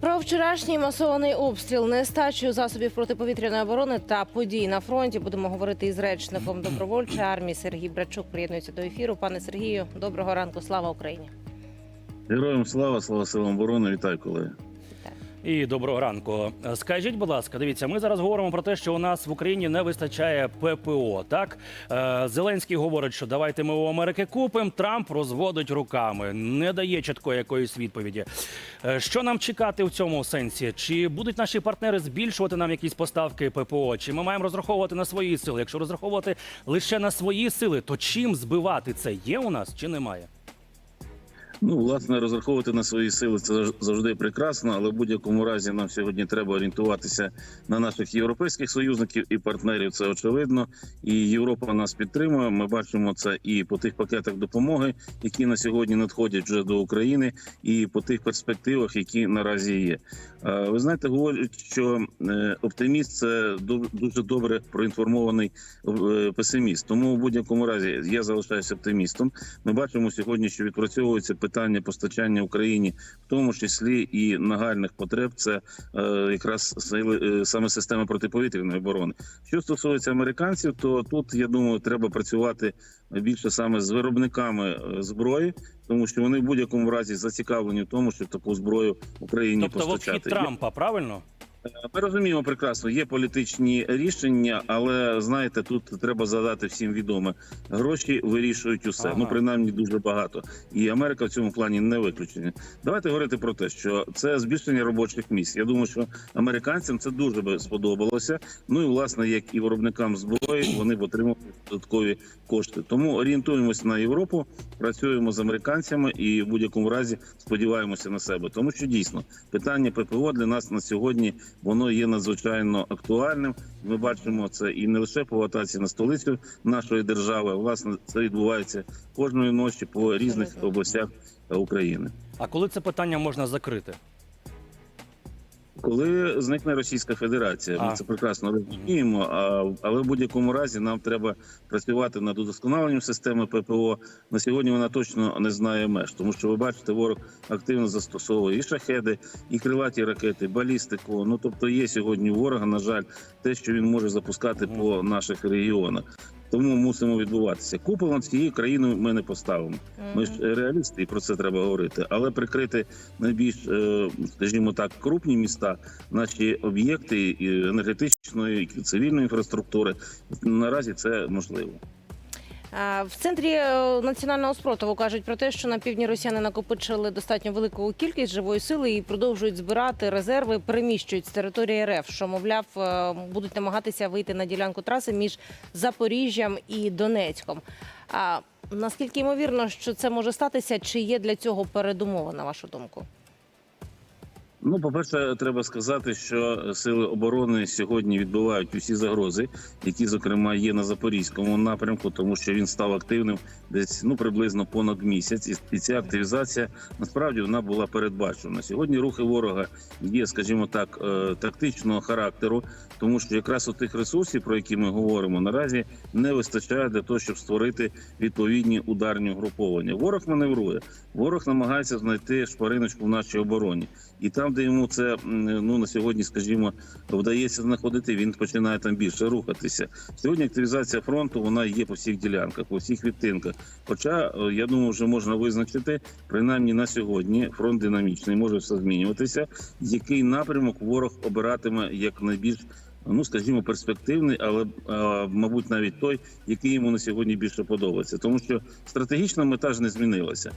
Про вчорашній масований обстріл, нестачу засобів протиповітряної оборони та подій на фронті будемо говорити із речником добровольчої армії Сергій Брачук. Приєднується до ефіру. Пане Сергію, доброго ранку. Слава Україні! Героям слава, слава силам оборони. Вітаю, колеги. І доброго ранку. Скажіть, будь ласка, дивіться, ми зараз говоримо про те, що у нас в Україні не вистачає ППО. Так Е, Зеленський говорить, що давайте ми у Америки купимо. Трамп розводить руками, не дає чіткої якоїсь відповіді. Е, Що нам чекати в цьому сенсі? Чи будуть наші партнери збільшувати нам якісь поставки ППО? Чи ми маємо розраховувати на свої сили? Якщо розраховувати лише на свої сили, то чим збивати це є у нас чи немає? Ну, власне, розраховувати на свої сили це зав- завжди прекрасно, але в будь-якому разі нам сьогодні треба орієнтуватися на наших європейських союзників і партнерів. Це очевидно. І Європа нас підтримує. Ми бачимо це і по тих пакетах допомоги, які на сьогодні надходять вже до України, і по тих перспективах, які наразі є. Ви знаєте, говорять, що е, оптиміст це дуже добре проінформований е, песиміст. Тому в будь-якому разі я залишаюся оптимістом. Ми бачимо сьогодні, що відпрацьовується питання постачання Україні, в тому числі і нагальних потреб. Це е, якраз сили е, саме система протиповітряної оборони. Що стосується американців, то тут я думаю, треба працювати більше саме з виробниками е, зброї, тому що вони в будь-якому разі зацікавлені в тому, щоб таку зброю Україні Тобто в постачати. обхід Трампа, правильно? Ми розуміємо прекрасно, є політичні рішення, але знаєте, тут треба задати всім відоме. Гроші вирішують усе. Ага. Ну принаймні дуже багато. І Америка в цьому плані не виключення. Давайте говорити про те, що це збільшення робочих місць. Я думаю, що американцям це дуже би сподобалося. Ну і власне, як і виробникам зброї, вони б отримали додаткові кошти. Тому орієнтуємося на Європу, працюємо з американцями і в будь-якому разі сподіваємося на себе. Тому що дійсно питання ППО для нас на сьогодні воно є надзвичайно актуальним. Ми бачимо це і не лише по атаці на столицю нашої держави. Власне, це відбувається кожної ночі по різних областях України. А коли це питання можна закрити? Коли зникне Російська Федерація, ми А. це прекрасно розуміємо. А, але в будь-якому разі нам треба працювати над удосконаленням системи ППО. На сьогодні вона точно не знає меж, тому що ви бачите, ворог активно застосовує і шахеди, і крилаті ракети, балістику. Ну тобто є сьогодні у ворога, на жаль, те, що він може запускати по наших регіонах. Тому мусимо відбуватися. Купол над цією країною ми не поставимо. Ми ж реалісти, і про це треба говорити. Але прикрити найбільш, е, скажімо так, крупні міста, наші об'єкти енергетичної і цивільної інфраструктури наразі це можливо. В центрі е, національного спротиву кажуть про те, що на півдні росіяни накопичили достатньо велику кількість живої сили і продовжують збирати резерви, переміщують з території РФ, що мовляв е, будуть намагатися вийти на ділянку траси між Запоріжжям і Донецьком. А наскільки ймовірно, що це може статися? Чи є для цього передумова, на вашу думку? Ну, по-перше, треба сказати, що сили оборони сьогодні відбивають усі загрози, які, зокрема, є на запорізькому напрямку, тому що він став активним десь ну приблизно понад місяць, і- і ця активізація насправді вона була передбачена. Сьогодні рухи ворога є, скажімо так, е, тактичного характеру, тому що якраз у тих ресурсів, про які ми говоримо, наразі не вистачає для того, щоб створити відповідні ударні угруповання. Ворог маневрує, ворог намагається знайти шпариночку в нашій обороні, і там, де йому це ну на сьогодні, скажімо, вдається знаходити, він починає там більше рухатися. Сьогодні активізація фронту вона є по всіх ділянках, по всіх відтинках. Хоча е, я думаю, вже можна визначити принаймні на сьогодні фронт динамічний, може все змінюватися. Який напрямок ворог обиратиме як найбільш ну скажімо, перспективний, але мабуть навіть той, який йому на сьогодні більше подобається, тому що стратегічна мета ж не змінилася,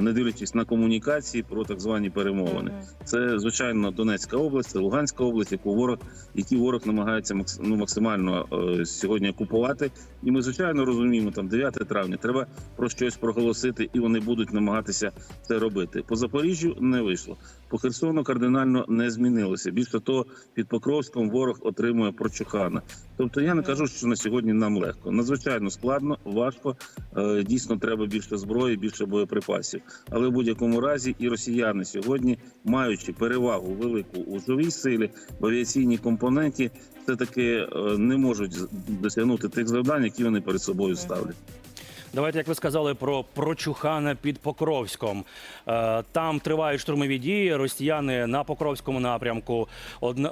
не дивлячись на комунікації про так звані перемовини. Це звичайно Донецька область, це Луганська область, яку ворог, які ворог намагається ну, максимально сьогодні окупувати. І ми звичайно розуміємо, там 9 травня треба про щось проголосити, і вони будуть намагатися це робити. По Запоріжжю не вийшло. По Херсону кардинально не змінилося. Більше того, під Покровськом ворог отримує прочухана. Тобто я не кажу, що на сьогодні нам легко. Надзвичайно складно, важко. Е, Дійсно, треба більше зброї, більше боєприпасів. Але в будь-якому разі і росіяни сьогодні, маючи перевагу велику у живій силі, в авіаційній компоненті, все таки не можуть досягнути тих завдань, які вони перед собою ставлять. Давайте, як ви сказали, про прочухана під Покровськом. Е, Там тривають штурмові дії. Росіяни на Покровському напрямку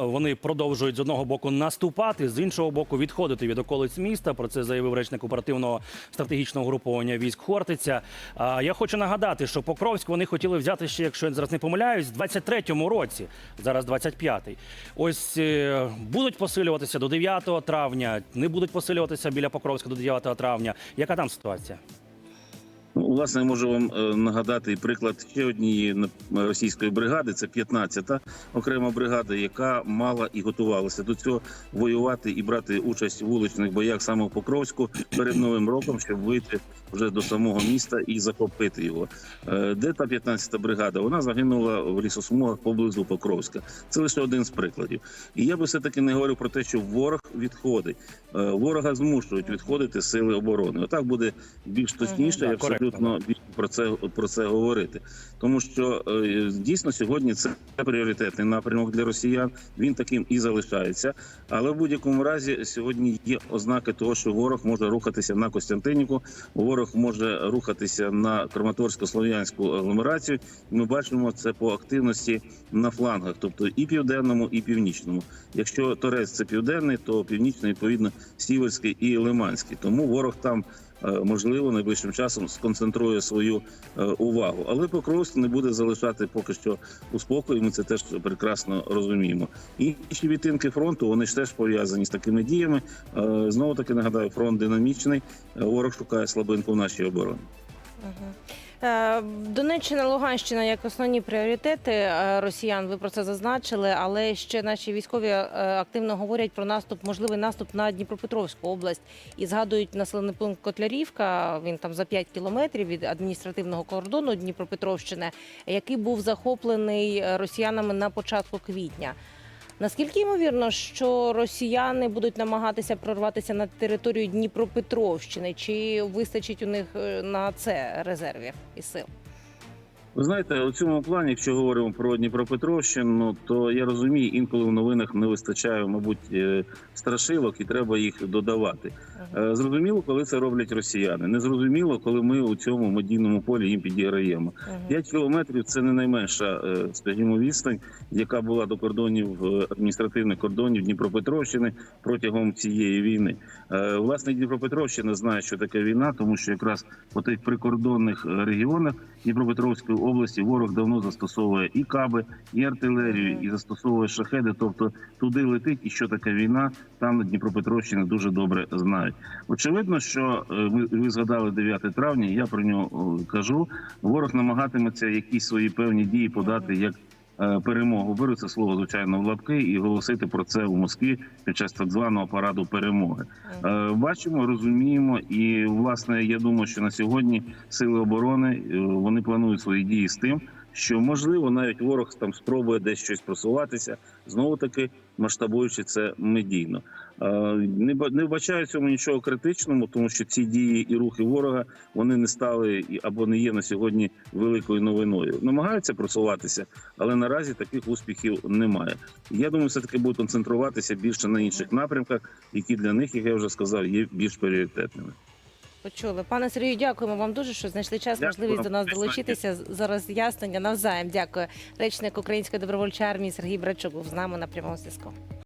вони продовжують з одного боку наступати, з іншого боку відходити від околиць міста. Про це заявив речник оперативного стратегічного груповання військ Хортиця. Я хочу нагадати, що Покровськ вони хотіли взяти ще, якщо я зараз не помиляюсь, в 23-му році. Зараз 25-й. Ось е, будуть посилюватися до 9 травня, не будуть посилюватися біля Покровська до 9 травня. Яка там ситуація? місця. Ну, власне, я можу вам е, нагадати приклад ще однієї російської бригади. Це 15-та окрема бригада, яка мала і готувалася до цього воювати і брати участь у вуличних боях саме в Покровську перед новим роком, щоб вийти вже до самого міста і захопити його. Е, Де та 15-та бригада? Вона загинула в лісосмугах поблизу Покровська. Це лише один з прикладів. І я би все таки не говорив про те, що ворог відходить. Е, Ворога змушують відходити сили оборони. Отак буде більш точніше, і абсолютно більше про це про це говорити. Тому що е, дійсно сьогодні це пріоритетний напрямок для росіян. Він таким і залишається. Але в будь-якому разі сьогодні є ознаки того, що ворог може рухатися на Костянтинівку, ворог може рухатися на Краматорсько-Слов'янську агломерацію. Ми бачимо це по активності на флангах, тобто і південному, і північному. Якщо Торець це південний, то північний відповідно Сіверський і Лиманський. Тому ворог там. Е, Можливо, найближчим часом сконцентрує свою е, увагу, але Покровськ не буде залишати поки що у спокої. Ми це теж прекрасно розуміємо. Інші відтинки фронту вони ж теж пов'язані з такими діями. Е, Знову таки нагадаю, фронт динамічний. Ворог шукає слабинку в нашій обороні. Е, Донеччина, Луганщина як основні пріоритети е, росіян. Ви про це зазначили, але ще наші військові е, активно говорять про наступ, можливий наступ на Дніпропетровську область і згадують населений пункт Котлярівка. Він там за 5 кілометрів від адміністративного кордону Дніпропетровщини, який був захоплений росіянами на початку квітня. Наскільки ймовірно, що росіяни будуть намагатися прорватися на територію Дніпропетровщини? Чи вистачить у них е, на це резервів і сил? Ви знаєте, у цьому плані, якщо говоримо про Дніпропетровщину, то я розумію, інколи в новинах не вистачає, мабуть, е, страшилок, і треба їх додавати. Е, Зрозуміло, коли це роблять росіяни. Не зрозуміло, коли ми у цьому медійному полі їм підіграємо. 5 кілометрів це не найменша, е, скажімо, відстань, яка була до кордонів адміністративних кордонів Дніпропетровщини протягом цієї війни. Власне, Дніпропетровщина знає, що таке війна, тому що якраз по тих прикордонних регіонах Дніпропетровської області ворог давно застосовує і каби, і артилерію, і застосовує шахеди. Тобто туди летить, і що таке війна, там на Дніпропетровщині дуже добре знають. Очевидно, що е, ви, ви згадали 9 травня. Я про нього е, кажу. Ворог намагатиметься якісь свої певні дії подати як. Е, Перемогу беру це слово звичайно в лапки і голосити про це у Москві під час так званого параду перемоги. Е, Бачимо, розуміємо, і власне я думаю, що на сьогодні сили оборони е, вони планують свої дії з тим, що можливо навіть ворог там спробує десь щось просуватися, знову таки масштабуючи це медійно. Е, Не ба- не вбачаю цьому нічого критичному, тому що ці дії і рухи ворога вони не стали або не є на сьогодні великою новиною. Намагаються просуватися, але наразі таких успіхів немає. Я думаю, все таки будуть концентруватися більше на інших напрямках, які для них, як я вже сказав, є більш пріоритетними. Почули. Пане Сергію, дякуємо вам дуже, що знайшли час, Дякую можливість до нас долучитися за роз'яснення. Навзаєм дякую. Речник Української добровольчої армії Сергій Брачук був з нами на прямому зв'язку.